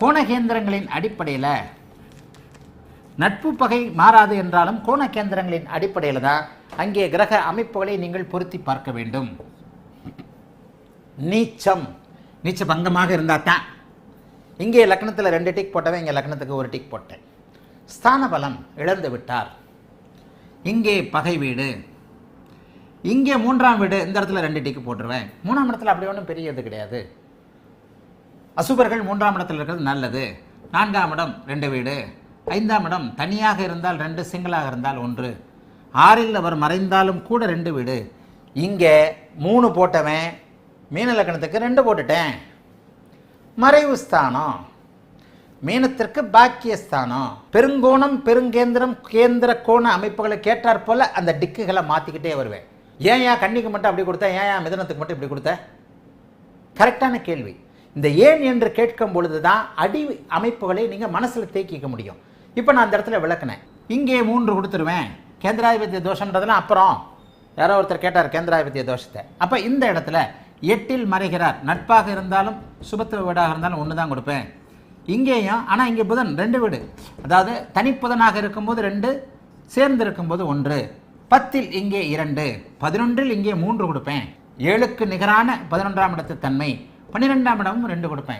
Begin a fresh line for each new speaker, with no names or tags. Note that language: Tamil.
கோணகேந்திரங்களின் அடிப்படையில் நட்பு பகை மாறாது என்றாலும் கோணகேந்திரங்களின் அடிப்படையில் தான் அங்கே கிரக அமைப்புகளை நீங்கள் பொருத்தி பார்க்க வேண்டும். நீச்சம். நீச்ச பங்கமாக இருந்தால் தான். இங்கே லக்னத்தில் ரெண்டு டிக் போட்டவன் இங்கே லக்னத்துக்கு ஒரு டிக் போட்டேன். ஸ்தான பலம் இழந்து விட்டார். இங்கே பகை வீடு. இங்கே மூன்றாம் வீடு இந்த இடத்துல ரெண்டு டிக்கு போட்டுருவேன். மூணாம் இடத்துல அப்படி ஒன்றும் பெரிய இது கிடையாது. அசுபர்கள் மூன்றாம் இடத்தில் இருக்கிறது நல்லது. நான்காம் இடம் ரெண்டு வீடு. ஐந்தாம் இடம் தனியாக இருந்தால் ரெண்டு சிங்கிளாக இருந்தால் ஒன்று. ஆறில் அவர் மறைந்தாலும் கூட ரெண்டு வீடு. இங்கே மூணு போட்டவன் மீன லக்கணத்துக்கு ரெண்டு போட்டுட்டேன். மறைவு ஸ்தானம். மீனத்திற்கு பாக்கியஸ்தானம் பெருங்கோணம் பெருங்கேந்திரம் கேந்திர கோண அமைப்புகளை கேட்டார் போல அந்த டிக்குகளை மாற்றிக்கிட்டே வருவேன். ஏன் ஏன் கண்ணிக்கு மட்டும் அப்படி கொடுத்தேன் ஏன் ஏன் மிதனத்துக்கு மட்டும் இப்படி கொடுத்த? கரெக்டான கேள்வி. இந்த ஏன் என்று கேட்கும் பொழுது தான் அடி அமைப்புகளை நீங்கள் மனசில் தேக்கிக்க முடியும். இப்போ நான் அந்த இடத்துல விளக்குனேன். இங்கே மூன்று கொடுத்துருவேன். கேந்திராதிபத்திய தோஷன்றதுலாம் அப்புறம். யாரோ ஒருத்தர் கேட்டார் கேந்திராதிபத்திய தோஷத்தை. அப்போ இந்த இடத்துல எட்டில் மறைகிறார். நட்பாக இருந்தாலும் சுபத்துவ வீடாக இருந்தாலும் ஒன்று தான் கொடுப்பேன். இங்கேயும் ஆனால் இங்கே புதன் ரெண்டு வீடு. அதாவது தனிப்புதனாக இருக்கும்போது ரெண்டு சேர்ந்து இருக்கும்போது ஒன்று. பத்தில் இங்கே இரண்டு. பதினொன்றில் இங்கே மூன்று கொடுப்பேன். ஏழுக்கு நிகரான பதினொன்றாம் இடத்து தன்மை. பன்னிரெண்டாம் இடமும் ரெண்டு கொடுப்பேன்.